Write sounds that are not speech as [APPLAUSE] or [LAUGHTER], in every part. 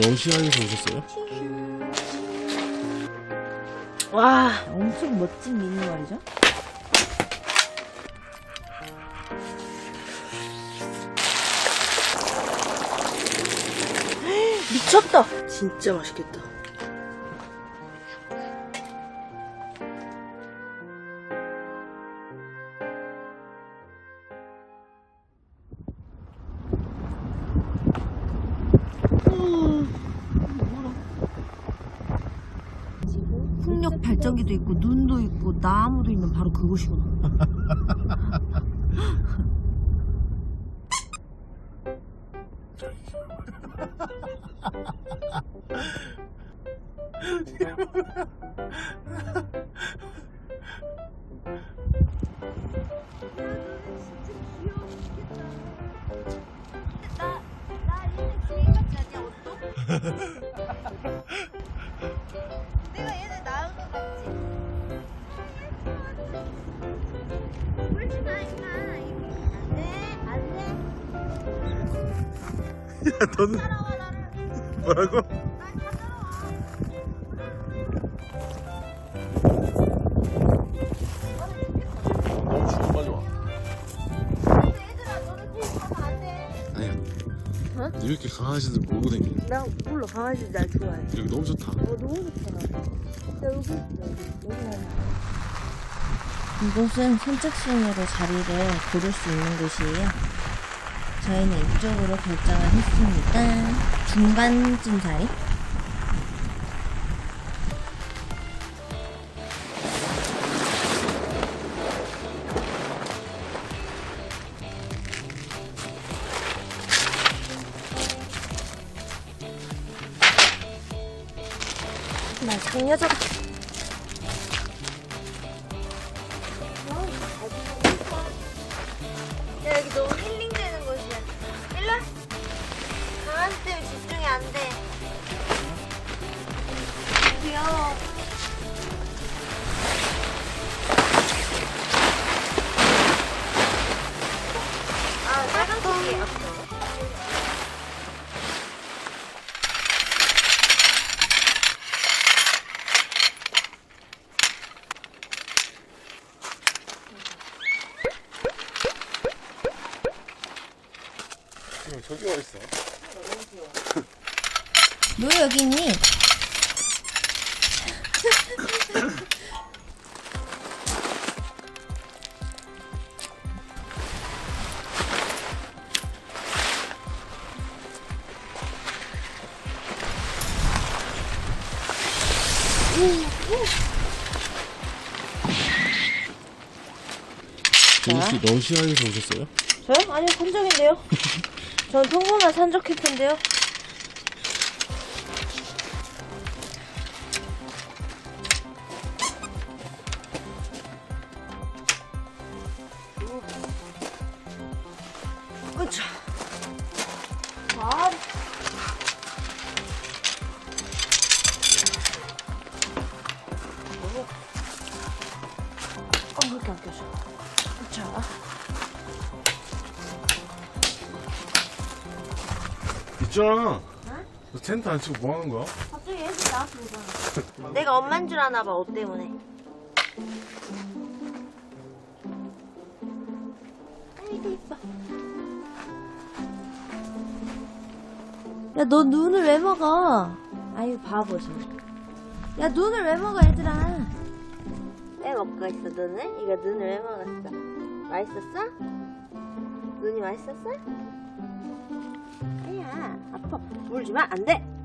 러시아에서 오셨어요? 와, 엄청 멋진 미니멀이죠? [GASPS] 미쳤다! 진짜 맛있겠다. 있는 [LAUGHS] 너는 따라와, 나를. 뭐라고? 날 따라와. 너무 추워 빨리 와 얘들아, 너는 뒤에 가면 안 돼. 아니야 어? 이렇게 강아지들 몰고 다니는 나 몰라 강아지 날 좋아해. 여기 너무 좋다 어 너무. 나 여기 여기 여기 이곳은 선착순으로 자리를 고를 수 있는 곳이에요. 저희는 이쪽으로 결정을 했습니다. 중간쯤 자리? 저기 와 있어 너 여기 있니? 혹시 러시아에서 오셨어요? 저요? 아니요, 산적인데요. [LAUGHS] 전 평범한 산적 캠프인데요. 으차. 아. 어, 안 껴져? 자. 있잖아 너 텐트 안 치고 뭐 하는 거야? 갑자기 애들 나와서 오잖아. 내가 엄만 줄 아나 봐, 옷 때문에. 아이고, 이뻐. 야, 너 눈을 왜 먹어? 아유, 바보지. 야, 눈을 왜 먹어, 얘들아? 왜 먹고 있어, 눈을? 이거 눈을 왜 먹었어? 맛있었어? 눈이 맛있었어? 아야, 아파. 물지 마, 안 돼!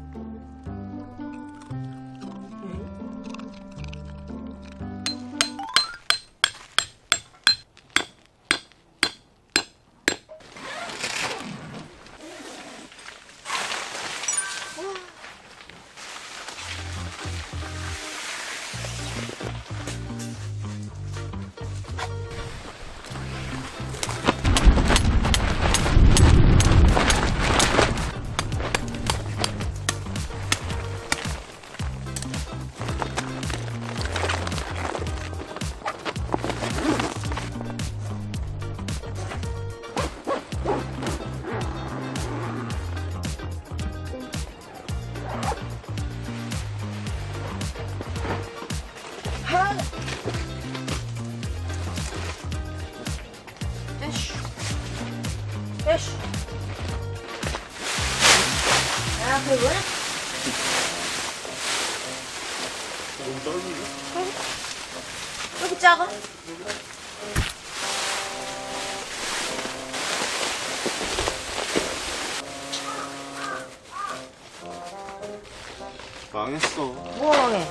망했어. 뭐가 망해?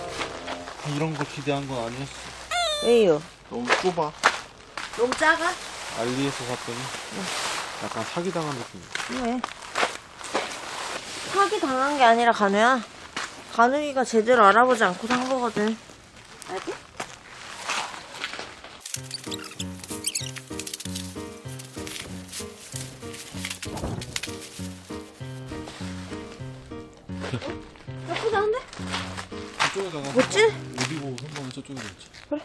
이런 거 기대한 건 아니었어. 왜요? 너무 좁아. 너무 작아? 알리에서 샀더니 약간 사기당한 느낌. 왜? 사기 당한 게 아니라 간우야. 간우이가 제대로 알아보지 않고 산 거거든. 알지? 놓자. 그래.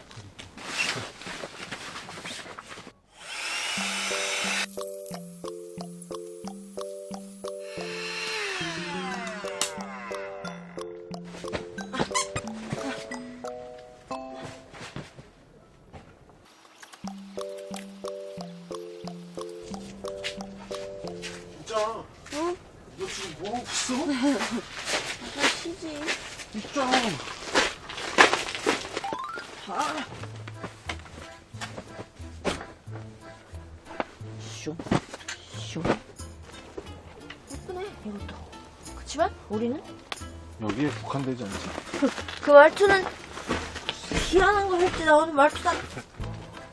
진짜. 응? 너 지금 뭐 하고 있어? [LAUGHS] 나 쉬지. 진짜. 아. 우리는 여기에 국한되지 않지? 그 말투는 희한한 거 할지 나오는 말투다.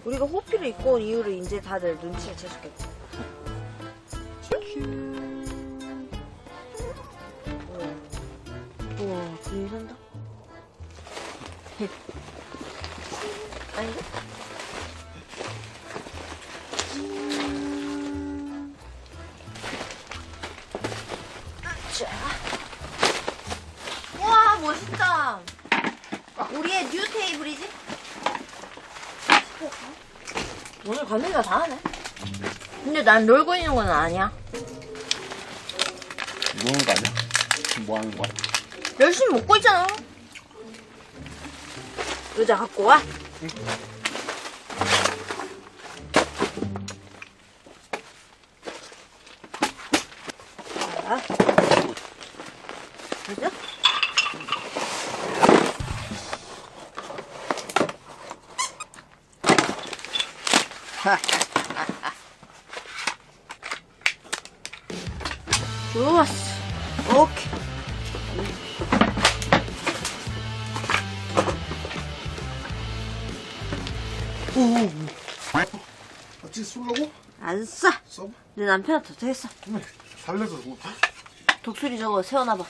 우리가 호피를 입고 온 이유를 이제 다들 눈치를 채셨겠지. 우리의 뉴 테이블이지? 오늘 건우이가 다 하네. 근데 난 놀고 있는 건 아니야. 노는 거 아니야? 지금 뭐 하는 거야? 열심히 먹고 있잖아. 의자 갖고 와. 써봐. 내 남편한테 어떻게 했어? 그래. 살려서 뭐. 독수리 저거 세워놔봐.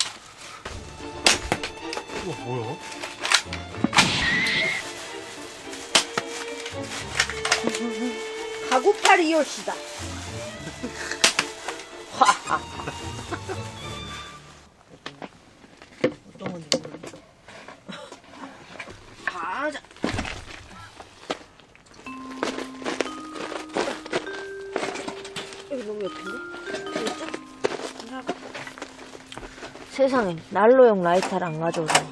이거 뭐야? [LAUGHS] 가구팔 이옷이다. [LAUGHS] 세상에 난로용 라이터를 안 가져오다니.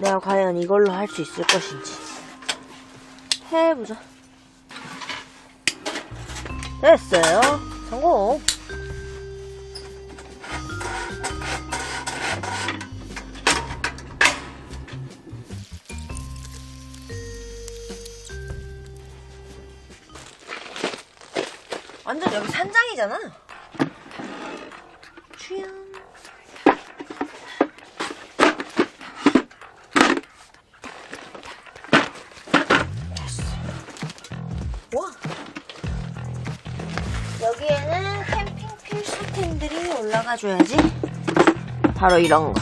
내가 과연 이걸로 할 수 있을 것인지. 해보자. 됐어요. 성공. 완전 여기 산장이잖아. 올라가줘야지. 바로 이런 거.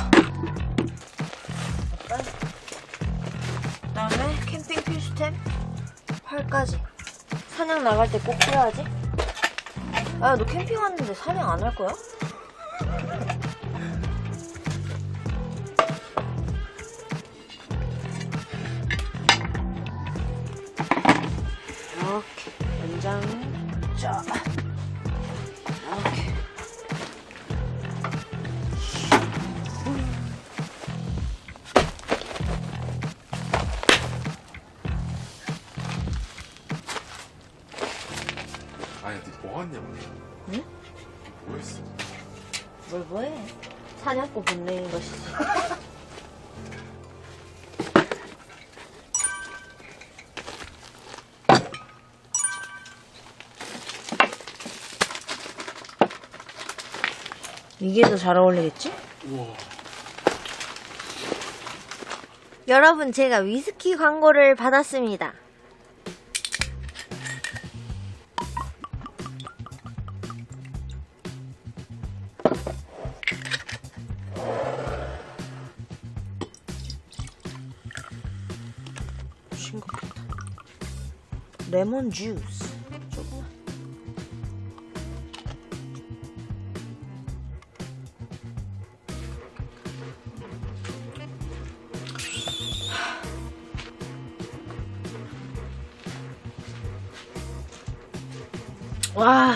그 다음에 캠핑 필수템 활까지. 사냥 나갈 때꼭 해야지. 야, 너 캠핑 왔는데 사냥 안 할 거야? 뭐 했냐고. 응? 뭐 했어? 뭘 뭐해? 사냥꾼 본능인 것이지. [LAUGHS] 이게 더 잘 어울리겠지? 우와. 여러분, 제가 위스키 광고를 받았습니다. 레몬 주스. 와.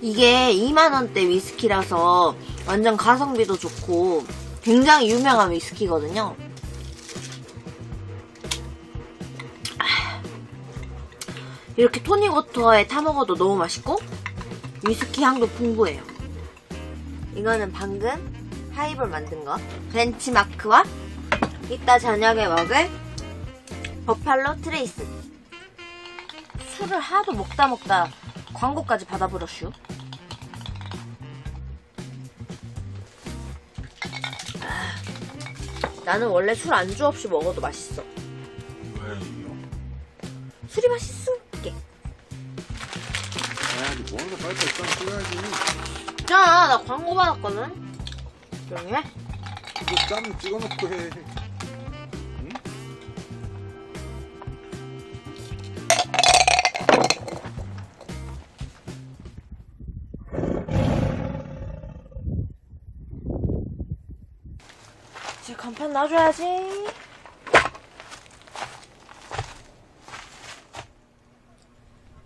이게 2만원대 위스키라서 완전 가성비도 좋고 굉장히 유명한 위스키거든요. 이렇게 토닉워터에 타먹어도 너무 맛있고 위스키 향도 풍부해요. 이거는 방금 하이볼 만든 거 벤치마크와 이따 저녁에 먹을 버팔로 트레이스 술을 하도 먹다 먹다 광고까지 받아버렸슈. 아, 나는 원래 술 안주 없이 먹어도 맛있어. 왜 이거? 술이 맛있으니까. 아니, 뭐 하는 거 빨리 일단 써야지. 자, 나 광고 받았거든. 조용히 해. 이거 짬 찍어놓고 해. 응? 이제 간판 놔줘야지.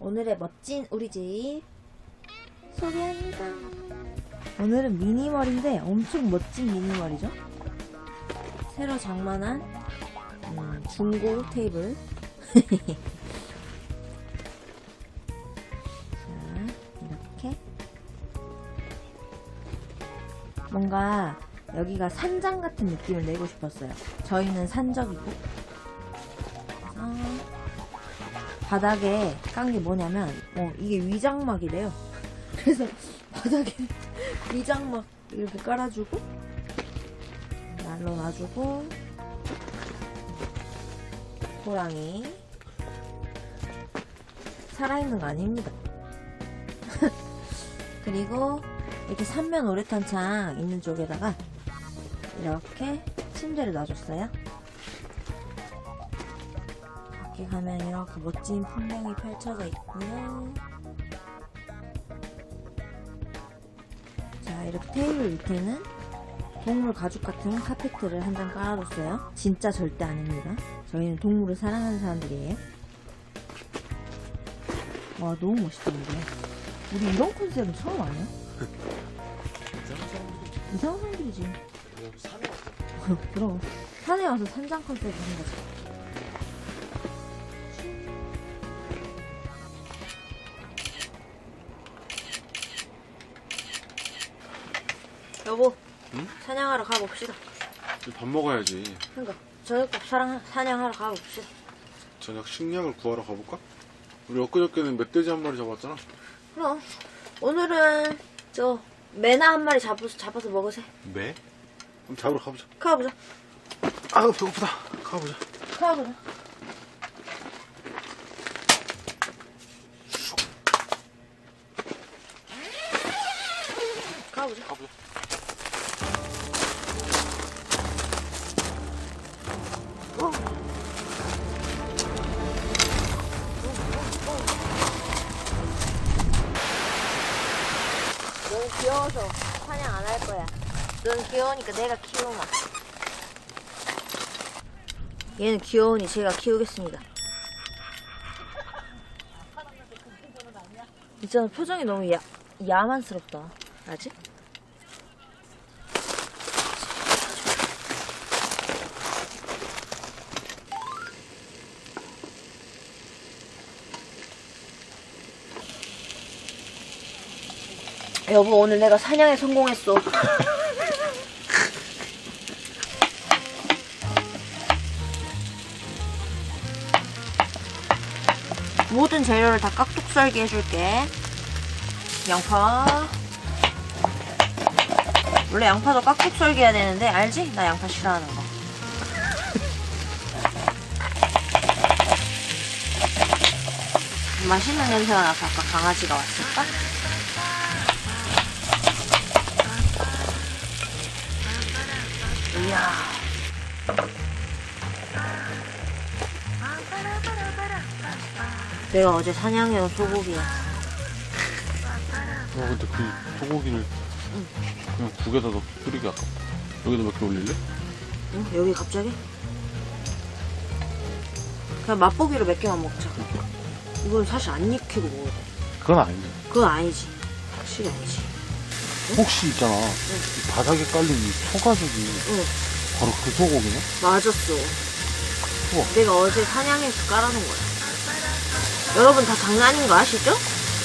오늘의 멋진 우리 집 소개합니다. 오늘은 미니멀인데 엄청 멋진 미니멀이죠? 새로 장만한 음, 중고 테이블. [LAUGHS] 자, 이렇게. 뭔가 여기가 산장 같은 느낌을 내고 싶었어요. 저희는 산적이고. 바닥에 깐 게 뭐냐면, 어, 이게 위장막이래요. 그래서 [LAUGHS] 바닥에 위장막 이렇게 깔아주고 날로 놔주고 호랑이. 살아있는 거 아닙니다. [LAUGHS] 그리고 이렇게 삼면 오래탄창 있는 쪽에다가 이렇게 침대를 놔줬어요 가면 이렇게 멋진 풍경이 펼쳐져 있고요 자, 이렇게 테이블 밑에는 동물 가죽 같은 카페트를 한 장 깔아뒀어요. 진짜 절대 아닙니다. 저희는 동물을 사랑하는 사람들이에요. 와, 너무 멋있다, 이게. 우리 이런 컨셉은 처음 아니야? 이상한 [LAUGHS] 사람들이 이상한 사람들이지. [LAUGHS] 그럼. 산에 와서 산장 컨셉을 하는 거지. 여보, 응? 사냥하러 가봅시다. 밥 먹어야지. 그니까, 저녁밥 사랑, 사냥하러 가봅시다. 저녁 식량을 구하러 가볼까? 우리 엊그저께는 멧돼지 한 마리 잡았잖아. 그럼, 오늘은, 저, 매나 한 마리 잡아서, 잡아서 먹으세요. 매? 그럼 잡으러 가보자. 가보자. 아우 배고프다. 가보자. 가보자. 너는 귀여워서 사냥 안 할 거야. 넌 귀여우니까 내가 키우마. 얘는 귀여우니 제가 키우겠습니다. 있잖아, 표정이 너무 야, 야만스럽다. 아직? 여보 오늘 내가 사냥에 성공했어. [LAUGHS] 모든 재료를 다 깍둑 썰기 해줄게. 양파. 원래 양파도 깍둑 썰기 해야 되는데 알지? 나 양파 싫어하는 거. [LAUGHS] 맛있는 냄새가 나서 아까 강아지가 왔을까? 이야. 내가 어제 사냥해온 소고기야. 어 근데 그 소고기를 그냥 국에다 넣고 끓이기 아깝다 여기다 몇 개 올릴래? 응? 여기 갑자기? 그냥 맛보기로 몇 개만 먹자. 이건 사실 안 익히고 먹어야 돼. 그건 아니지 그건 아니지. 확실히 아니지. 혹시 있잖아 이 바닥에 깔린 이 소가죽이 응, 바로 그 소고기네? 맞았어. 우와. 내가 어제 사냥해서 깔아놓은 거야. 여러분 다 장난인 거 아시죠?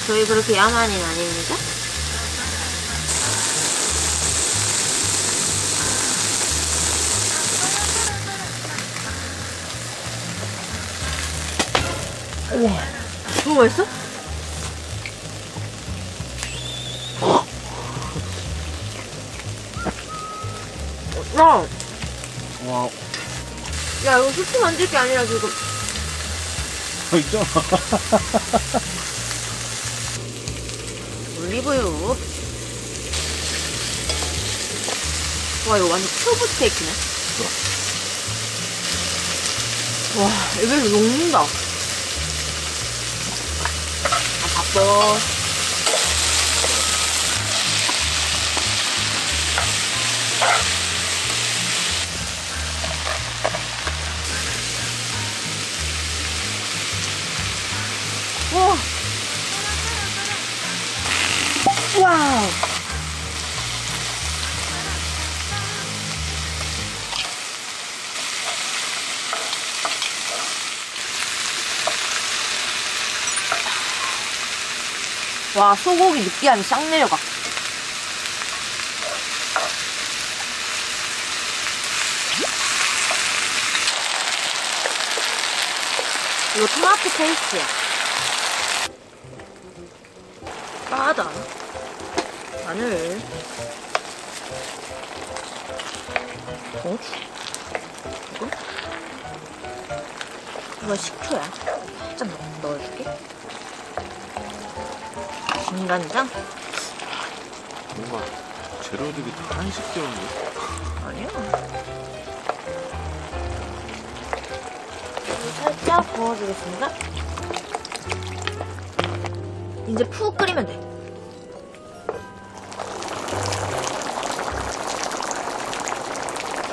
저희 그렇게 야만인 아닙니다. 우와, 너무 맛있어? 야, 와야 이거 수프 만들 게 아니라 지금 아, 있잖아 [LAUGHS] 올리브유. 와, 이거 완전 큐브 스테이크네. 와, 입에서 녹는다. 아, 바빠. 와, 소고기 느끼함이 싹 내려가. 이거 토마토 페이스트야. 빠다. 마늘. 고추. 이거? 이거 식초야. 간장? 뭔가 재료들이 다 한식적인데 아니야. 살짝 구워주겠습니다. 이제 푹 끓이면 돼.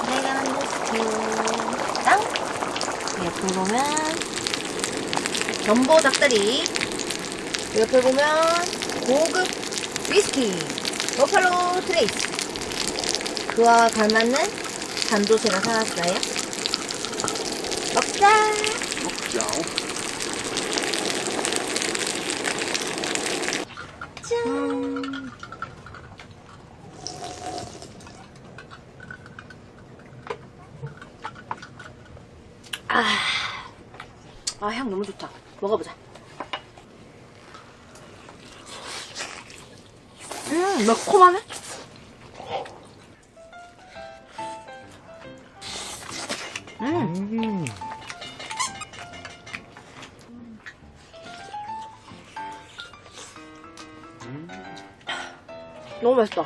내가 만든 스프랑 옆에 보면 전보 닭다리 옆에 보면 고급 위스키 버팔로 트레이스 그와 걸맞는 단도새가 살았어요. 먹자. 먹자 너무 맛있다.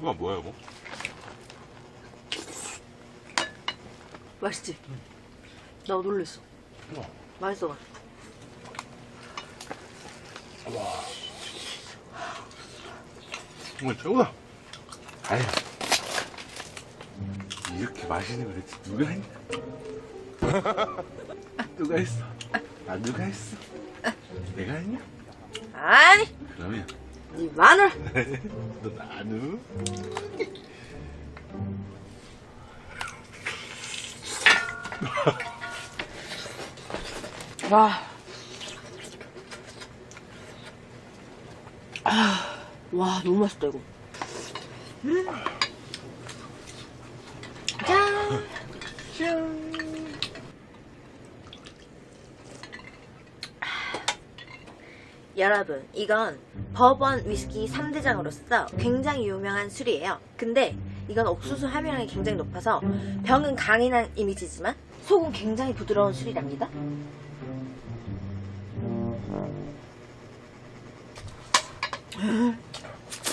이거 뭐야 이거? 맛있지? 나 놀랬어. 우와. 맛있어. 정말 최고다 아유 이렇게 맛있는 거 대체 누가 했냐 [LAUGHS] 누가 했어 아 누가 했어 내가 아니야? 아니, 그러면 네 마늘. [LAUGHS] 너 마누? 와. 아, 와, 너무 맛있다, 이거. 짠! 짠! 여러분, 이건 버번 위스키 3대장으로서 굉장히 유명한 술이에요. 근데 이건 옥수수 함유량이 굉장히 높아서 병은 강인한 이미지지만 속은 굉장히 부드러운 술이랍니다.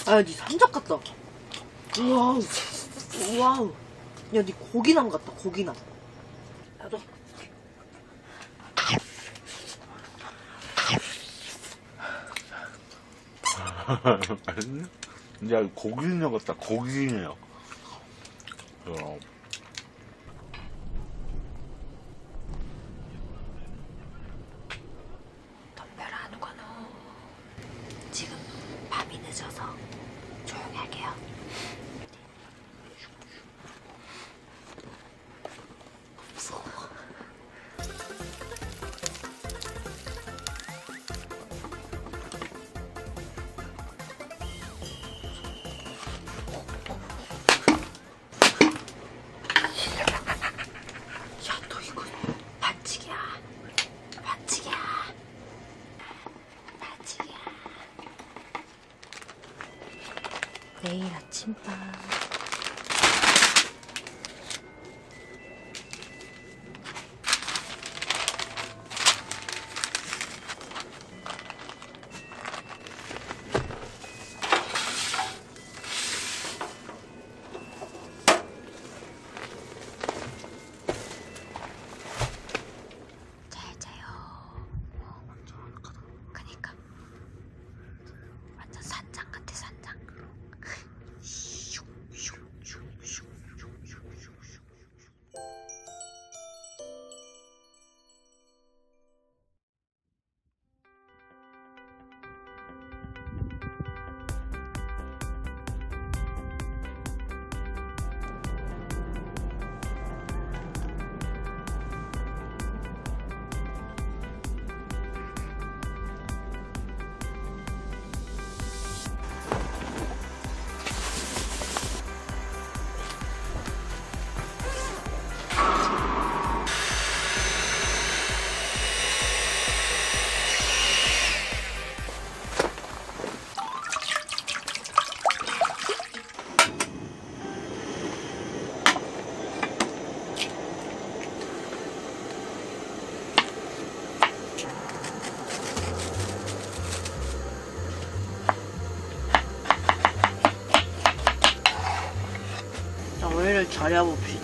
아, 니 삼적 같다. 와우. 와우. 야, 니 고기남 같다, 고기남. 나도. 맛있네? 야, 고기인형 같다, 하는거노 지금 밤이 늦어서 조용히 할게요.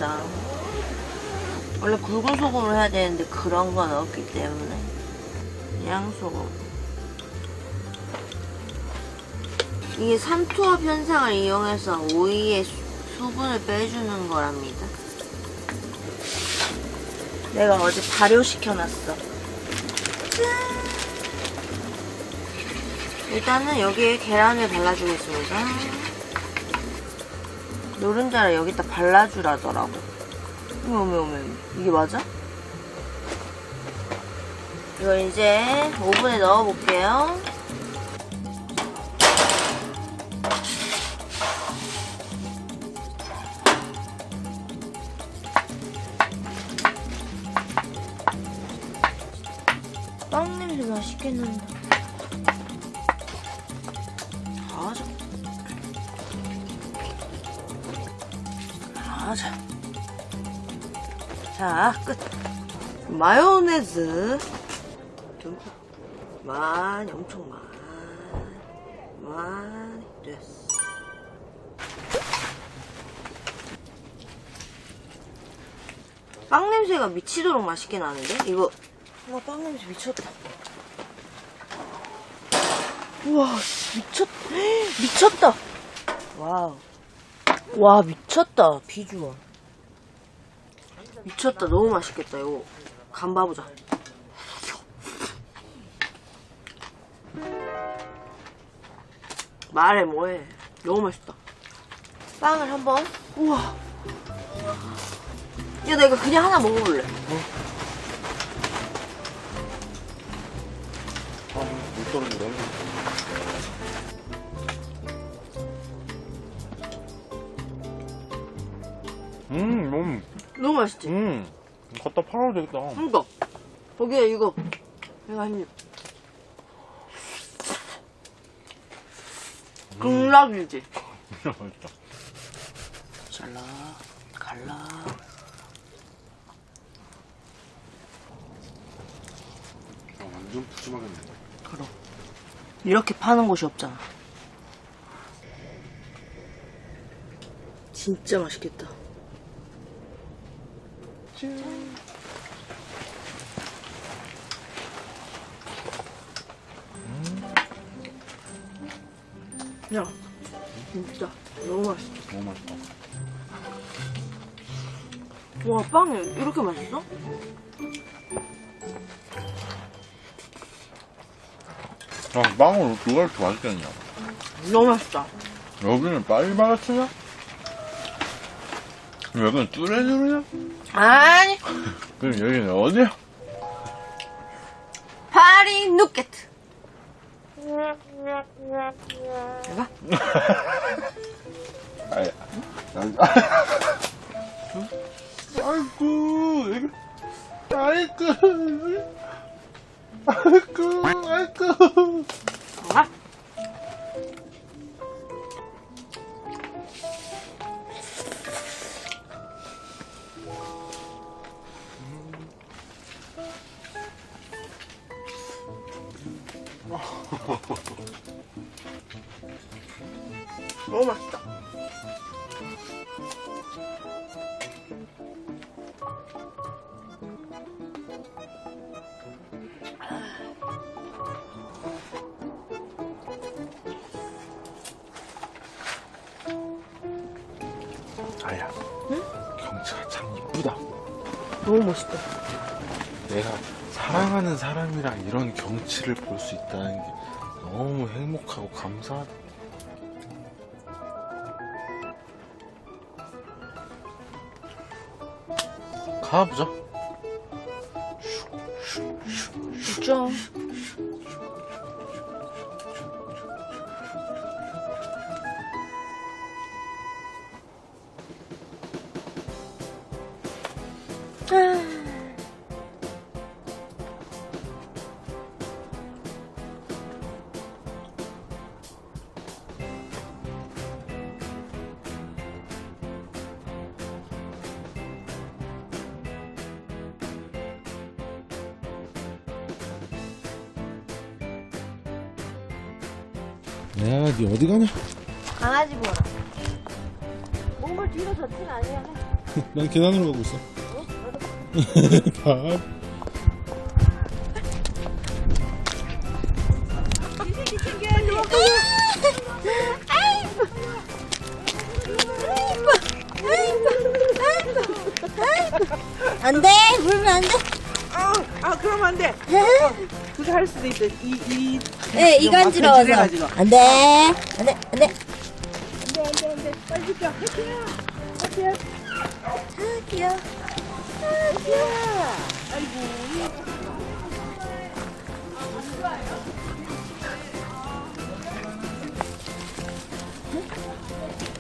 절여봅시다. 원래 굵은 소금을 해야 되는데 그런 건 없기 때문에 양소금. 이게 삼투압 현상을 이용해서 오이의 수- 수분을 빼주는 거랍니다. 내가 어제 발효시켜놨어. 짠! 일단은 여기에 계란을 발라주겠습니다. 노른자를 여기다 발라주라더라고. 어머, 어머. 이게 맞아? 이거 이제 오븐에 넣어볼게요. 빵 냄새 난다. 자, 끝. 마요네즈. 듬뿍. 많이, 엄청 많이. 많이 됐어. 빵 냄새가 미치도록 맛있게 나는데? 이거. 와, 빵 냄새 미쳤다. 우와, 미쳤, 미쳤다. 와우. 와, 미쳤다. 비주얼. 미쳤다. 너무 맛있겠다. 이거 간 봐보자. 말해 뭐해. 너무 맛있다. 빵을 한번. 우와. 야, 나 이거 그냥 하나 먹어볼래. 아, 물 떨어진다. 맛있지? 음. 갖다 팔아도 되겠다. 이거. 거기에 이거. 이거 한 입. 극락이지? 진짜 맛있다. 잘라, 갈라. 아, 완전 푸짐하겠네. 그럼. 이렇게 파는 곳이 없잖아. 진짜 맛있겠다. 야, 진짜 너무 맛있어. 너무 맛있다. 와, 빵이 이렇게 맛있어? 아, 빵을 누가 이렇게 맛있겠냐? 너무 맛있다. 여기는 파리바게트냐? 여기는 뚜레쥬르냐? 아니, 그럼 여기는 어디야? 너무 맛있다. 아야, 경치가 참 이쁘다. 너무 멋있다. 내가 사랑하는 사람이랑 이런 경치를 볼 수 있다는 게 너무 행복하고 감사하다. 가보자. 야, 니 어디 가냐? 강아지 보라. 몽골 뒤로 젖진 아니야. [LAUGHS] 난 계단으로 가고 있어. [LAUGHS] 밥. 안 안 돼. 그게 할 수도 있어. 이, 이. 네, 좀 이거 앞에 간지러워서. 줄여가지고. 안 돼! 안 돼! 안 돼! 빨리 줄게. 해피야. 아, 귀여워. 아, 귀여워.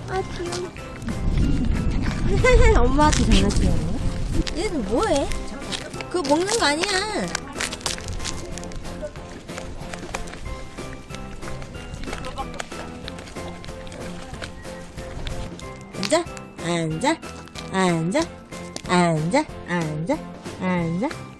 아, 귀여워. 엄마한테 장난치는 거야? 얘는 뭐해? 그거 먹는 거 아니야. 앉아, 앉아, 앉아, 앉아, 앉아.